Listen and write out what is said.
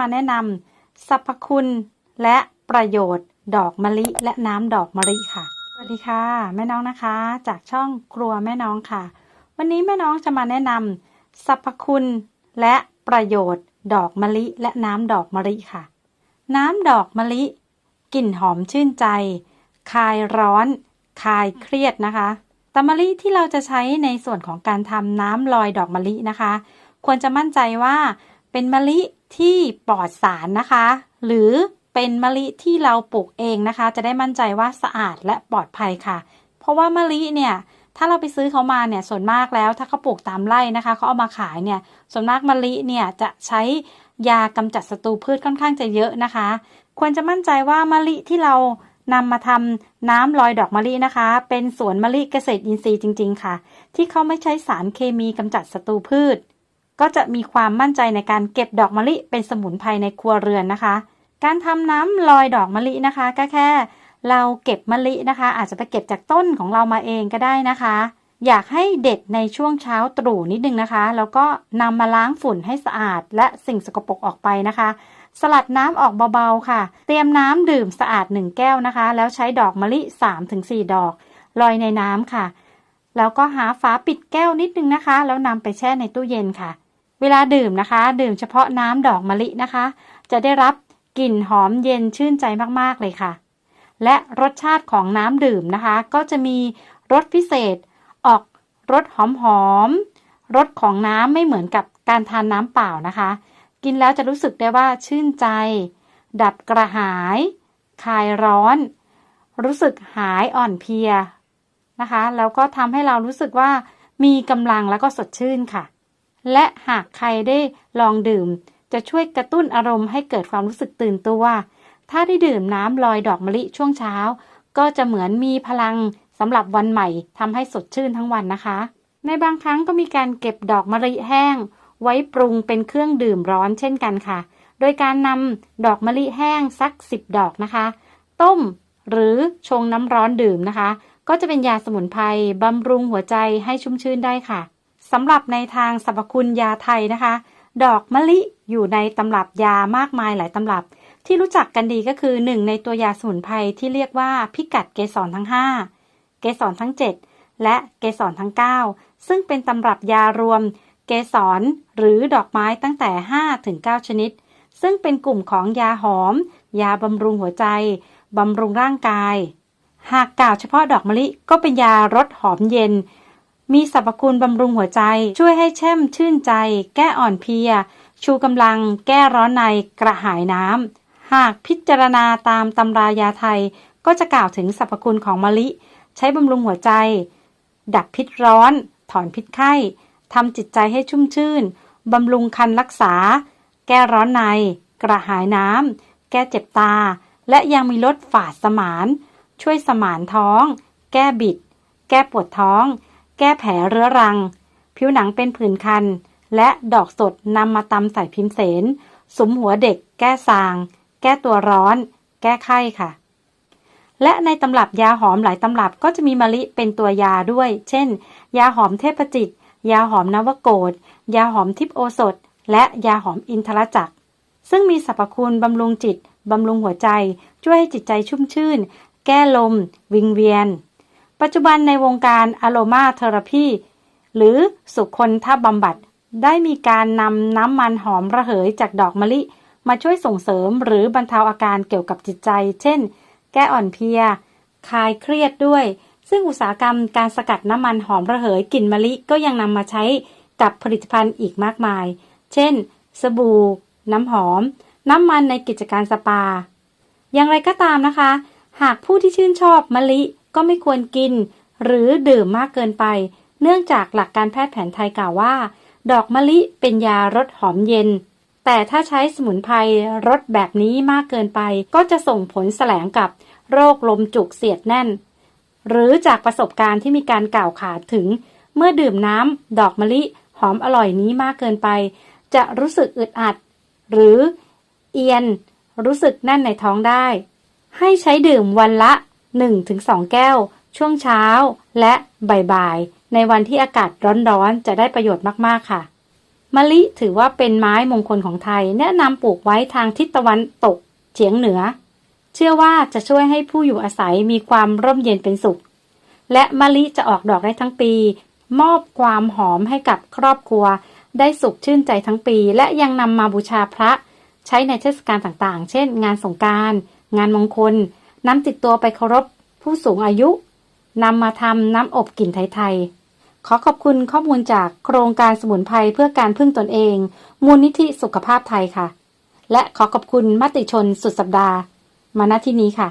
มาแนะนำสรรพคุณและประโยชน์ ดอกมะลิ และน้ำดอกมะลิค่ะ สวัสดีค่ะ แม่น้องนะคะ จากช่องครัวแม่น้องค่ะ วันนี้แม่น้องจะมาแนะนำสรรพคุณและประโยชน์ ดอกมะลิ และน้ำดอกมะลิค่ะ น้ำดอกมะลิกลิ่นหอมชื่นใจ คลายร้อน คลายเครียดนะคะตมะลิที่เราจะใช้ในส่วนของการทำน้ำลอยดอกมะลินะคะ ควรจะมั่นใจว่าเป็นมะลิ ที่ปลอดสารนะคะ หรือเป็นมะลิที่เราปลูกเองนะคะ จะได้มั่นใจว่าสะอาดและปลอดภัยค่ะ เพราะว่ามะลิเนี่ยถ้าเราไปซื้อเขามาเนี่ยส่วนมากแล้วถ้าเขาปลูกตามไร่นะคะเขาเอามาขายเนี่ยส่วนมากมะลิเนี่ยจะใช้ยากำจัดศัตรูพืชค่อนข้างจะเยอะนะคะ ควรจะมั่นใจว่ามะลิที่เรานำมาทำน้ำลอยดอกมะลินะคะ เป็นสวนมะลิเกษตรอินทรีย์จริง ๆ ค่ะ ที่เขาไม่ใช้สารเคมีกำจัดศัตรูพืช ก็จะมีความมั่นใจในการเก็บดอกมะลิเป็นสมุนไพรในครัวเรือนนะคะ การทำน้ำลอยดอกมะลินะคะก็แค่ เราเก็บมะลินะคะ อาจจะไปเก็บจากต้นของเรามาเองก็ได้นะคะ อยากให้เด็ดในช่วงเช้าตรู่นิดนึงนะคะ แล้วก็นำมาล้างฝุ่นให้สะอาด และสิ่งสกปรกออกไปนะคะ สลัดน้ำออกเบาๆค่ะ เตรียมน้ำดื่มสะอาด 1 แก้วนะคะ แล้วใช้ดอกมะลิ 3-4 ดอก ลอยในน้ำค่ะแล้วก็หาฝาปิดแก้วนิดนึงนะคะ แล้วนำไปแช่ในตู้เย็นค่ะ เวลาดื่มนะคะ ดื่มเฉพาะน้ำดอกมะลินะคะ จะได้รับกลิ่นหอมเย็นชื่นใจมากๆเลยค่ะ และรสชาติของน้ำดื่มนะคะ ก็จะมีรสพิเศษ ออกรสหอมๆรสของน้ำไม่เหมือนกับการทานน้ำเปล่านะคะ กินแล้วจะรู้สึกได้ว่าชื่นใจ ดับกระหาย คลายร้อน รู้สึกหายอ่อนเพลียนะคะ แล้วก็ทำให้เรารู้สึกว่ามีกำลังแล้วก็สดชื่นค่ะ และหากใครได้ลองดื่ม จะช่วยกระตุ้นอารมณ์ให้เกิดความรู้สึกตื่นตัว ถ้าได้ดื่มน้ำลอยดอกมะลิช่วงเช้า ก็จะเหมือนมีพลังสำหรับวันใหม่ทำให้สดชื่นทั้งวันนะคะ ในบางครั้งก็มีการเก็บดอกมะลิแห้ง ไว้ปรุงเป็นเครื่องดื่มร้อนเช่นกันค่ะ โดยการนำดอกมะลิแห้งสัก 10 ดอกนะคะ ต้มหรือชงน้ำร้อนดื่มนะคะ ก็จะเป็นยาสมุนไพรบำรุงหัวใจให้ชุ่มชื่นได้ค่ะ สำหรับในทางสรรพคุณยาไทยนะคะ ดอกมะลิอยู่ในตำรับยามากมายหลายตำรับ ที่รู้จักกันดีก็คือหนึ่งในตัวยาสมุนไพรที่เรียกว่าพิกัดเกสรทั้ง 5 เกสรทั้ง 7 และเกสรทั้ง 9 ซึ่งเป็นตำรับยารวมเกสรหรือดอกไม้ตั้งแต่ 5 ถึง 9 ชนิด ซึ่งเป็นกลุ่มของยาหอม ยาบำรุงหัวใจบำรุงร่างกาย หากกล่าวเฉพาะดอกมะลิก็เป็นยารสหอมเย็น มีสรรพคุณบำรุงหัวใจ ช่วยให้แช่มชื่นใจ แก้อ่อนเพลีย ชูกำลัง แก้ร้อนในกระหายน้ำ หากพิจารณาตามตำรายาไทย ก็จะกล่าวถึงสรรพคุณของมะลิ ใช้บำรุงหัวใจ ดับพิษร้อน ถอนพิษไข้ทำจิตใจให้ชุ่มชื่น บำรุงคันรักษา แก้ร้อนใน กระหายน้ำ แก้เจ็บตา และยังมีลดฝาดสมาน ช่วยสมานท้อง แก้บิด แก้ปวดท้อง แก้แผลเรื้อรัง ผิวหนังเป็นผื่นคัน และดอกสดนำมาตำใส่พิมพ์เสนสมหัวเด็ก แก้สาง แก้ตัวร้อน แก้ไข้ค่ะ และในตำรับยาหอมหลายตำรับก็จะมีมะลิเป็นตัวยาด้วย เช่น ยาหอมเทพจิต ยาหอมนวโกฏยาหอมทิพโอสถ และยาหอมอินทรจักร ซึ่งมีสรรพคุณบำรุงจิตบำรุงหัวใจ ช่วยให้จิตใจชุ่มชื่น แก้ลม วิงเวียน ปัจจุบันในวงการอะโลมาเทอราพีหรือสุคนทบำบัด ได้มีการนำน้ำมันหอมระเหยจากดอกมะลิ มาช่วยส่งเสริมหรือบรรเทาอาการเกี่ยวกับจิตใจ เช่น แก้อ่อนเพลีย คลายเครียดด้วย ซึ่งอุตสาหกรรมการสกัดน้ำมันหอมระเหยกลิ่นมะลิก็ยังนำมาใช้กับผลิตภัณฑ์อีกมากมาย เช่น สบู่ น้ำหอม น้ำมันในกิจการสปา อย่างไรก็ตามนะคะ หากผู้ที่ชื่นชอบมะลิ ก็ไม่ควรกิน หรือดื่มมากเกินไป เนื่องจากหลักการแพทย์แผนไทยกล่าวว่า ดอกมะลิเป็นยารสหอมเย็น แต่ถ้าใช้สมุนไพรรสแบบนี้มากเกินไป ก็จะส่งผลแสลงกับโรคลมจุกเสียดแน่น หรือจากประสบการณ์ที่มีการกล่าวขานถึง เมื่อดื่มน้ำดอกมะลิหอมอร่อยนี้มากเกินไป จะรู้สึกอึดอัด หรือเอียน รู้สึกแน่นในท้องได้ ให้ใช้ดื่มวันละ 1-2 แก้ว ช่วงเช้าและบ่ายๆ ในวันที่อากาศร้อนๆ จะได้ประโยชน์มากๆค่ะ มะลิถือว่าเป็นไม้มงคลของไทย แนะนำปลูกไว้ทางทิศตะวันตกเฉียงเหนือ เชื่อว่าจะช่วยให้ผู้อยู่อาศัยมีความร่มเย็นเป็นสุข และมะลิจะออกดอกได้ทั้งปี มอบความหอมให้กับครอบครัว ได้สุขชื่นใจทั้งปี และยังนำมาบูชาพระ ใช้ในเทศกาลต่างๆ เช่น งานสงการ งานมงคล นำติดตัวไปเคารพผู้สูงอายุนำมาทำน้ำอบกลิ่นไทยๆ ขอขอบคุณข้อมูลจากโครงการสมุนไพรเพื่อการพึ่งตนเอง มูลนิธิสุขภาพไทยค่ะ และขอขอบคุณมติชนสุดสัปดาห์ มาณที่นี้ค่ะ